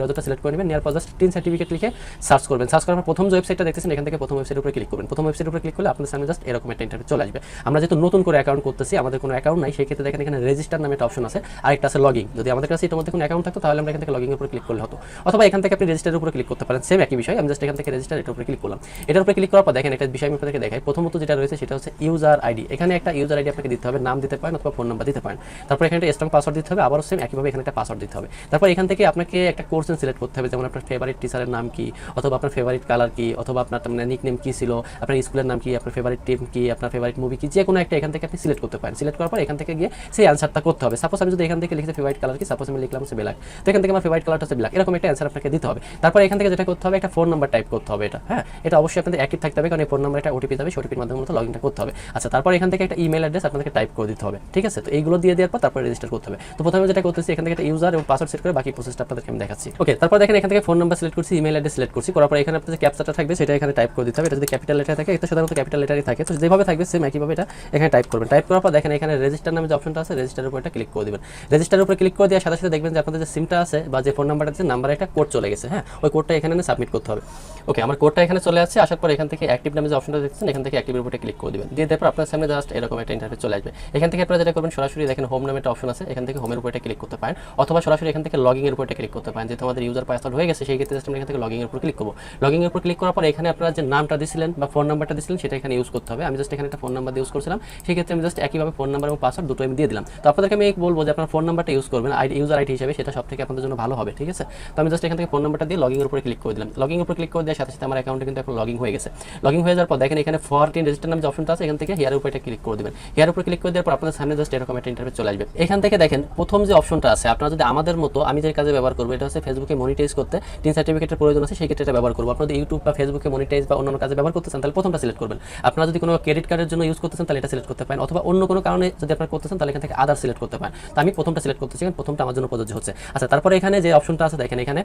ব্রাউজারটা select করে নেবেন, নেওয়ার পর জাস্ট টিন সার্টিফিকেট লিখে সার্চ করবেন। সার্চ করার পর প্রথম যে ওয়েবসাইটটা দেখতেছেন, এখান থেকে প্রথম ওয়েবসাইটের উপরে ক্লিক করবেন। প্রথম ওয়েবসাইটের উপরে ক্লিক করলে আপনার সামনে জাস্ট এরকম একটা ইন্টারভিউ চলে আসবে। আমরা যেহেতু নতুন করে অ্যাকাউন্ট করতেছি, আমাদের কোনো অ্যাকাউন্ট নাই সেই ক্ষেত্রে দেখেন এখানে রেজিস্টার নামে একটা অপশন আছে, আরেকটা আছে লগিং যদি আমাদের কাছে এটার মধ্যে কোনো অ্যাকাউন্ট থাকতো, তাহলে আমরা এখান থেকে লগিং উপরে ক্লিক করলে হতো। অথবা এখান থেকে আপনি রেজিস্টারের উপরে ক্লিক করতে পারেন। সেম একই বিষয়, আমি জাস্ট এখান থেকে রেজিস্টার এটার উপরে ক্লিক করলাম। এটার উপরে ক্লিক করার পর দেখেন একটা বিষয় আমি আপনাদেরকে দেখাই। প্রথমত যেটা রয়েছে, সেটা হচ্ছে ইউজার আইডি এখানে একটা ইউজার আইডি আপনাকে দিতে হবে, নাম দিতে পারেন অথবা ফোন নাম্বার দিতে পারেন। তারপর এখানে একটা স্ট্রং পাসওয়ার্ড দিতে হবে, আবারও সেম একইভাবে এখানে একটা পাসওয়ার্ড দিতে হবে। তারপর এখান থেকে আপনাকে একটা কোর্স সিলেক্ট করতে হবে, যেমন আপনার ফেভারিট টিচারের নাম কি, অথবা আপনার ফেভারিট কালার কি, অথবা আপনার মানে নিক নেম কি ছিল, আপনার স্কুলের নাম কি, আপনার ফেভারিট টিম কি, আপনার ফেভারিট মুভি কি যে কোনো একটা এখান থেকে আপনি সিলেক্ট করতে পারেন। সিলেক্ট করার পর এখান থেকে গিয়ে সেই অ্যান্সারটা করতে হবে। সাপোজ আমি যদি এখান থেকে লিখতে ফেভারিট কালার কি সাপোজ আমি লিখলাম হচ্ছে ব্ল্যাক তো এখান থেকে আমার ফেভারিট কালারটা হচ্ছে ব্ল্যাক এরকম একটা অ্যান্সার আপনাকে দিতে হবে। তারপর এখান থেকে যেটা করতে হবে, একটা ফোন নাম্বার টাইপ করতে হবে এটা হ্যাঁ? এটা অবশ্যই আপনাদের অ্যাক্টিভ থাকতে হবে, কারণ এই ফোন নাম্বার একটা ওটিপি যাবে ওটিপির মাধ্যমে মতো লগ ইনটা করতে হবে। আচ্ছা তারপর এখান থেকে একটা ইমেল অ্যাড্রেস আপনাদেরকে টাইপ করে দিতে হবে, ঠিক আছে? তো এইগুলো দিয়ে দেওয়ার পর তারপর রেজিস্টার করতে হবে। তো প্রথমে যেটা করতেছি, এখান থেকে একটা ইউজার এবং পাসওয়ার্ড সেট করে বাকি প্রসেসটা আপনাদেরকে আমি দেখাচ্ছি। ওকে তারপর দেখেন এখান থেকে ফোন নাম্বার সিলেক্ট করছি ইমেল অ্যাড্রেস সিলেক্ট করছি, করার পর এখানে আপনাদের ক্যাপচাটা থাকবে সেটা এখানে টাইপ করে দিতে হবে। এটা যদি ক্যাপিটাল লেটার থাকে, এটা সাধারণত ক্যাপিটাল লেটারই থাকে। তো যেভাবে থাকবে সেম একইভাবে এটা এখানে টাইপ করবেন। টাইপ করার পর দেখেন এখানে রেজিস্টার নামে যে অপশনটা আছে রেজিস্টারের উপর এটা ক্লিক করে দিবেন। রেজিস্টারের উপর ক্লিক করে দেওয়ার সাথে সাথে দেখবেন যে আপনাদের যে সিমটা আছে বা যে ফোন নাম্বারটা আছে নাম্বারে একটা কোড চলে গেছে হ্যাঁ? ওই কোডটা এখানে সাবমিট করতে হবে। ওকে আমার কোডটা এখানে চলে আসছে, আসার পর এখান থেকে অ্যাক্টিভ নামে যে অপশনটা দেখছেন, এখান থেকে অ্যাক্টিভের উপরে ক্লিক করে দিবেন। দিয়ে তারপর আপনার সামনে জাস্ট এরকম একটা ইন্টারফেস চলে আসবে। এখান থেকে আপনারা যেটা করবেন, সরাসরি দেখেন হোম নামে একটা অপশন আছে, এখান থেকে হোমের উপর ক্লিক করতে পারেন। অথবা সরাসরি এখান থেকে লগিং উপর এটা ক্লিক করতে পারেন, যেহেতু আমাদের ইউজার পাসওয়ার্ড হয়ে গেছে, সেই ক্ষেত্রে জাস্ট আমরা এখান থেকে লগিং এর উপর ক্লিক করব। লগিং এর উপর ক্লিক করার পর এখানে আপনারা যে নামটা দিয়েছিলেন বা ফোন নাম্বারটা দিয়েছিলেন সেটা এখানে ইউজ করতে হবে। আমি জাস্ট এখানে একটা ফোন নাম্বার ইউজ করছিলাম। সেই ক্ষেত্রে আমি জাস্ট একইভাবে ফোন নাম্বার এবং পাসওয়ার্ড দুটো আমি দিয়ে দিলাম। তো আপনাদেরকে আমি বলব যে আপনার ফোন নাম্বারটা ইউজ করবেন আইডি ইউজার আইডি হিসেবে, সেটা সব থেকে আপনাদের জন্য ভালো হবে, ঠিক আছে? তো আমি জাস্ট এখান থেকে ফোন নাম্বারটা দিয়ে লগিং এর উপরে ক্লিক করে দিলাম। লগিং এর উপর ক্লিক করে দেওয়ার সাথে সাথে আমার অ্যাকাউন্টে কিন্তু এখন লগিং হয়ে গেছে। লগিং হয়ে যাওয়ার পর দেখেন এখানে ফরটিন রেজিস্টার নাম যে অপশনটা আছে, এখান থেকে হেয়ার উপরে এটা ক্লিক করে দেবেন। হেয়ার উপরে ক্লিক করে দেওয়ার পর আপনাদের সামনে জাস্ট এরকম একটা ইন্টারভিউ চলে আসবে। এখান থেকে দেখেন, প্রথম যে অপশনটা আছে, আপনারা যদি আমাদের মতো, আমি যে কাজে ব্যবহার করব, এটা হচ্ছে মনিটাইজ করতে তিন সার্টিফিকেটের প্রয়োজন আছে, সেই ক্ষেত্রে এটা ব্যবহার করব। আপনাদের ইউটিউব বা ফেসবুকে মনিটাইজ বা অন্যান্য কাজে ব্যবহার করতে চান, তাহলে প্রথমটা সিলেক্ট করবেন। আপনারা যদি কোনো ক্রেডিট কার্ডের জন্য ইউজ করতে চান, তাহলে এটা সিলেক্ট করতে পারেন। অথবা অন্য কোনো কারণে যদি আপনারা করতে চান, তাহলে এখান থেকে আদার সিলেক্ট করতে পারেন। তো আমি প্রথমটা সিলেক্ট করতেছি কারণ প্রথমটা আমার জন্য প্রযোজ্য হচ্ছে। আচ্ছা তারপরে এখানে যে অপশনটা আছে, দেখেন এখানে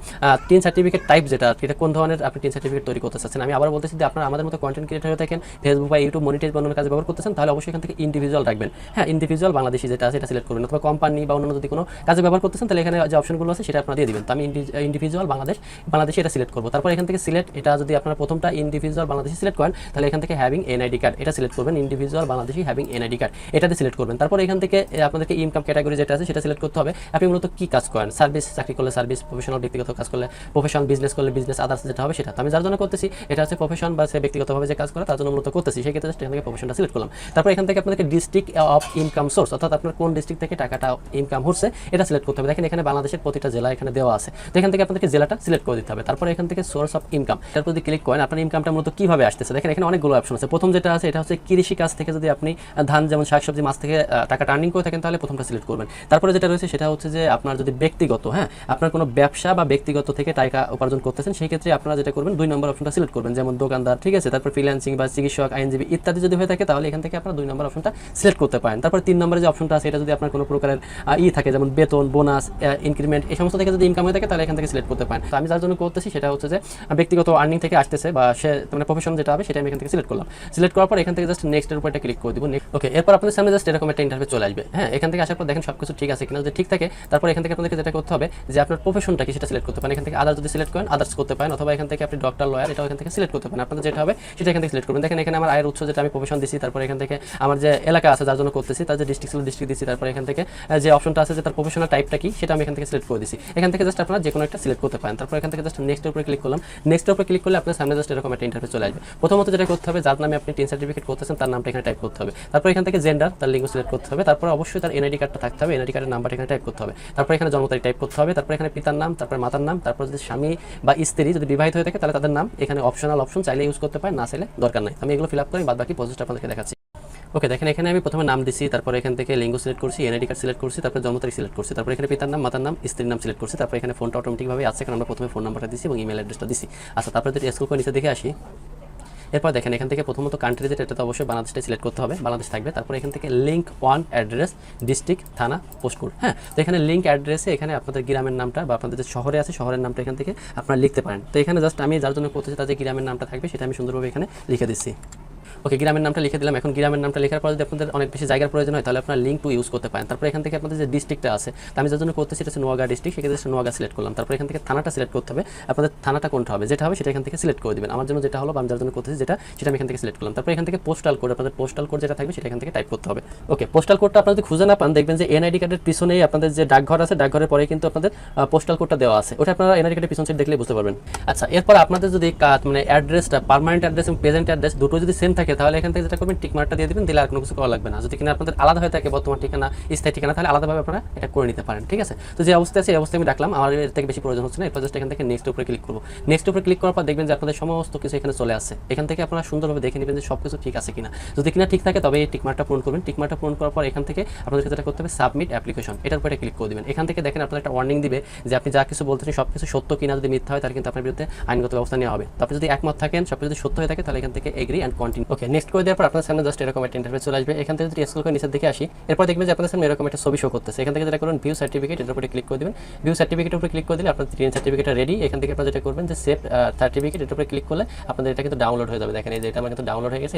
তিন সার্টিফিকেট টাইপ যেটা, এটা কোন ধরনের আপনি তিন সার্টিফিকেট তৈরি করতে চাচ্ছেন? আমি আবার বলতেছি যে আপনারা আমাদের মতো কন্টেন্ট ক্রিয়েটার হয়ে থাকেন ফেসবুক বা ইউটিউব মনিটাইজ বা অন্য কাজে ব্যবহার করতেছেন তাহলে অবশ্যই এখান থেকে ইন্ডিভিজুয়াল রাখবেন। হ্যাঁ ইন্ডিভিজুয়াল বাংলাদেশি যেটা আছে, এটা সিলেক্ট করবেন অথবা কোম্পানি বা অন্য যদি কোনো কাজে ব্যবহার করতেছেন তাহলে এখানে যে অপশনগুলো আছে, সেটা আপনারা দিয়ে দিবেন। তো আমি ইন্ডিভিজুয়াল বাংলাদেশ বাংলাদেশি এটা সিলেক্ট করব। তারপর এখান থেকে সিলেক্ট এটা যদি আপনারা প্রথমটা ইন্ডিভিজুয়াল বাংলাদেশি সিলেক্ট করেন, তাহলে এখান থেকে হ্যাভিং এনআইডি কার্ড এটা সিলেক্ট করবেন individual Bangladeshi having NID card এটাতে সিলেক্ট করবেন। তারপর এখান থেকে আপনাদেরকে ইনকাম ক্যাটাগরি যেটা আছে, সেটা সিলেক্ট করতে হবে। আপনি মূলত কি কাজ করেন? সার্ভিস চাকরি করলে সার্ভিস প্রফেশনাল ব্যক্তিগত কাজ করলে প্রফেশন বিজনেস করলে বিজনেস আদার্স যেটা হবে সেটা। আমি যার জন্য করতেছি, এটা হচ্ছে প্রফেশন বা সে ব্যক্তিগতভাবে যে কাজ করে, তার জন্য মূলত করতেছি। সেই ক্ষেত্রে এখান থেকে প্রফেশনটা সিলেক্ট করলাম। তারপর এখান থেকে আপনাদেরকে ডিস্ট্রিক্ট অফ ইনকাম সোর্স অর্থাৎ আপনার কোন ডিস্ট্রিক্ট থেকে টাকাটা ইনকাম হচ্ছে এটা সিলেক্ট করতে হবে। দেখেন এখানে বাংলাদেশের প্রতিটা জেলা এখানে দেওয়া আছে। তো এখান থেকে আপনাদেরকে জেলাটা সিলেক্ট করে দিতে হবে। তারপর এখান থেকে সোর্স অফ ইনকাম তারপর যদি ক্লিক করেন আপনার ইনকামটা মূলত কীভাবে আসতেছে? দেখেন এখানে অনেকগুলো অপশন আছে। প্রথম যেটা আছে এটা হচ্ছে কৃষি কাজ থেকে যদি আপনি ধান যেমন শাকসবজি মাছ থেকে আহ, টাকাটা আর্নিং করে থাকেন তাহলে প্রথমটা সিলেক্ট করবেন। তারপরে যেটা রয়েছে সেটা হচ্ছে যে আপনার যদি ব্যক্তিগত হ্যাঁ আপনার কোনো ব্যবসা বা ব্যক্তিগত থেকে টাকা উপার্জন করতেছেন সেই ক্ষেত্রে আপনারা যেটা করবেন দুই নম্বর অপশনটা সিলেক্ট করবেন। যেমন দোকানদার ঠিক আছে? তারপর ফ্রিল্যান্সিং বা চিকিৎসক আইনজীবী ইত্যাদি যদি হয়ে থাকে তাহলে এখান থেকে আপনারা দুই নম্বর অপশনটা সিলেক্ট করতে পারেন। তারপর তিন নম্বরে যে অপশনটা আছে এটা যদি আপনার কোনো প্রকারের ই থাকে যেমন বেতন বোনাস ইনক্রিমেন্ট এই সমস্ত থেকে যদি ইনকাম হয়ে থাকে তাহলে এখান থেকে সিলেক্ট করতে পারেন তো আমি যার জন্য করতেছি সেটা হচ্ছে যে ব্যক্তিগত আর্নিং থেকে আসতেছে বা সে মানে প্রফেশন যেটা হবে সেটা আমি এখান থেকে সিলেক্ট করলাম সিলেক্ট করার পর এখান থেকে জাস্ট নেক্সটের উপর একটা ক্লিক করে দিব ওকে এরপর আপনাদের সামনে জাস্ট এরকম একটা ইন্টারভিউ চলে আসবে হ্যাঁ এখান থেকে আসার পর দেখেন সব কিছু ঠিক আছে কিনা যদি ঠিক থাকে তারপর এখান থেকে আপনাদেরকে যেটা করতে হবে যে আপনার প্রফেশনটা কি সেটা সিলেক্ট করতে পারেন এখান থেকে আদার্স যদি সিলেক্ট করেন আদার্স করতে পারেন অথবা এখান থেকে আপনি ডক্টর লয়ার এটাও এখান থেকে সিলেক্ট করতে পারেন আপনাদের যেটা হবে সেটা এখান থেকে সিলেক্ট করবেন দেখেন এখানে আমার আয়ের উৎস যেটা আমি প্রফেশন দিচ্ছি তারপর এখান থেকে আমার যে এলাকা আছে যার জন্য করতেছি তার যে ডিস্ট্রিক্ট ছিল ডিস্ট্রিক্ট দিচ্ছি তারপর এখান থেকে যে অপশনটা আছে যে তার প্রফেশনাল টাইপটা কি সেটা আমি এখান থেকে সিলেক্ট করে দিচ্ছি এখান থেকে জাস্ট আপনারা যে কোনো একটা সিলেক্ট করতে পারেন। তারপর এখান থেকে জাস্ট নেক্সটের উপরে ক্লিক করলাম। নেক্সটের উপরে ক্লিক করলে আপনার সামনে জাস্ট এরকম একটা ইন্টারভিউ চলে আসবে। প্রথমত যেটা করতে হবে, যার নামে আপনি টিন সার্টিফিকেট করতেছেন, তার নামটা এখানে টাইপ করতে হবে। তারপর এখান থেকে জেন্ডার তার লিঙ্গ সিলেক্ট করতে হবে। তারপর অবশ্যই তার এনআইডি কার্ডটা থাকতে হবে। এনআইডি কার্ডের নাম্বারটা এখানে টাইপ করতে হবে। তারপর এখানে জন্ম তারিখ টাইপ করতে হবে। তারপর এখানে পিতার নাম, তারপর মাতার নাম, তারপর যদি স্বামী বা স্ত্রী যদি বিবাহিত হয়ে থাকে, তাহলে তাদের নাম, এখানে অপশনাল অপশন চাইলে ইউজ করতে পারেন, না চাইলে দরকার নাই। আমি এগুলো ফিল আপ করি বাদ বাকি প্রসেসটা আপনাদেরকে দেখাচ্ছি। ওকে দেখেন এখানে আমি প্রথমে নাম দিছি, তারপর এখান থেকে লিঙ্গ সিলেক্ট করছি এনআইডি কার্ড সিলেক্ট করছি, তারপর জন্ম তারিখ সিলেক্ট করছি, তারপর এখানে পিতার নাম, মাতার নাম, স্ত্রীর নাম সিলেক্ট করছি, তারপর এখানে ফোনটা অটোমেটিকভাবে আছে, কারণ আমরা প্রথমে ফোন নাম্বারটা দিছি এবং ইমেল অ্যাড্রেসটা দিছি। আচ্ছা তারপরে যদি স্কুল করে নিচে দেখে আসি, এরপর দেখেন এখান থেকে প্রথমত কান্ট্রি যেটা এটা তো অবশ্যই বাংলাদেশটা সিলেক্ট করতে হবে, বাংলাদেশ থাকবে। তারপর এখান থেকে লিঙ্ক ওয়ান অ্যাড্রেস ডিস্ট্রিক্ট থানা পোস্টকোড হ্যাঁ? তো এখানে লিঙ্ক অ্যাড্রেসে এখানে আপনাদের গ্রামের নামটা বা আপনাদের যে শহরে আছে, শহরের নামটা এখান থেকে আপনারা লিখতে পারেন। তো এখানে জাস্ট আমি যার জন্য করতেছি যে গ্রামের নামটা থাকবে, সেটা আমি সুন্দরভাবে এখানে লিখে দিচ্ছি। ওকে গ্রামের নামটা লিখে দিলাম। এখন গ্রামের নামটা লেখার পর যদি আপনাদের অনেক বেশি জায়গার প্রয়োজন হয়, তাহলে আপনার লিঙ্ক টু ইউজ করতে পারেন। তারপর এখান থেকে আপনাদের যে ডিস্ট্রিক্টটা আছে আমি যার জন্য করতেছি, এটা হচ্ছে নোয়াগা ডিস্ট্রিক্ট সেক্ষেত্রে নোয়াগা সিলেক্ট করলাম। তারপর এখান থেকে থানাটা সিলেক্ট করতে হবে। আপনাদের থানাটা কোনটা হবে? যেটা হবে, সেটা এখান থেকে সিলেক্ট করে দিবেন। আমার জন্য যেটা হলো আমি যার জন্য করতেছি যেটা, সেটা আমি এখান থেকে সিলেক্ট করলাম। তারপর এখান থেকে পোস্টাল কোড আপনাদের পোস্টাল কোড যেটা থাকবে, সেটা এখান থেকে টাইপ করতে হবে। ওকে পোস্টাল কোডটা আপনারা যদি খুঁজে না পান, দেখবেন যে এনআইডি কার্ডের পিছনেই আপনাদের যে ডাকঘর আছে, ডাকঘরের পরে কিন্তু আপনাদের পোস্টাল কোডটা দেওয়া আছে। ওটা আপনারা এনআইডি কার্ডের পিছন সাইড দেখলে বুঝতে পারবেন। আচ্ছা এরপর আপনাদের যদি মানে অ্যাড্রেসটা পার্মানেন্ট অ্যাড্রেস এবং প্রেজেন্ট অ্যাড্রেস দুটো যদি সেম থাকে তাহলে এখান থেকে যেটা করবেন টিক মার্কটা দিয়ে দিবেন, দিলে আর কোনো কিছু করা লাগবে না। যদি কিনা আপনাদের আলাদা হয়ে থাকে, বর্তমান ঠিকানা, স্থায়ী ঠিকানা, তাহলে আলাদাভাবে আপনারা এটা করে নিতে পারেন, ঠিক আছে? তো যে অবস্থা আছে, এই অবস্থায় আমি রাখলাম। আমার এর থেকে বেশি প্রয়োজন হচ্ছে না, এরপর জাস্ট এখান থেকে নেক্সট উপরে ক্লিক করব। নেক্সট উপরে ক্লিক করার পর দেখবেন যে আপনাদের সমস্ত কিছু এখানে চলে আসছে। এখান থেকে আপনারা সুন্দরভাবে দেখে নেবেন যে সব কিছু ঠিক আছে কিনা। যদি কিনা ঠিক থাকে, তবে এই টিকমার্কটা পূরণ করবেন। টিকমার্কটা পূরণ করার পর এখান থেকে আপনাদের যেটা করতে হবে সাবমিট অ্যাপ্লিকেশন এটার উপরে ক্লিক করে দিবেন। এখান থেকে দেখেন আপনার একটা ওয়ার্নিং দিবে যে আপনি যা কিছু বলতেছেন সব কিছু সত্য কিনা যদি মিথ্যা হয়, তাহলে কিন্তু আপনার বিরুদ্ধে আইনগত ব্যবস্থা নেওয়া হবে। তারপরে যদি একমত থাকেন সব কিছু যদি সত্য হয়ে থাকে, তাহলে এখান থেকে agree and continue okay next করে দেওয়ার পর আপনার সামনে জাস্ট এরকম একটা ইন্টারফেস চলে আসবে। এখান থেকে যদি স্কুল করে নিচের দিকে আসি, এরপর দেখবেন যে আপনার সামনে এরকম একটা ছবি শো করতেছে। এখান থেকে যেটা করুন ভিউ সার্টিফিকেট এর উপরে ক্লিক করে দেবেন। ভিউ সার্টিফিকেটের উপরে ক্লিক করে দিলে আপনার ট্রেন সার্টিফিকেটটা রেডি এখান থেকে আপনারা যেটা করবেন যে সেভ সার্টিফিকেট এর উপরে ক্লিক করলে আপনাদের এটা কিন্তু ডাউনলোড হয়ে যাবে। দেখেন এই যে এটা আমার কিন্তু ডাউনলোড হয়ে গেছে।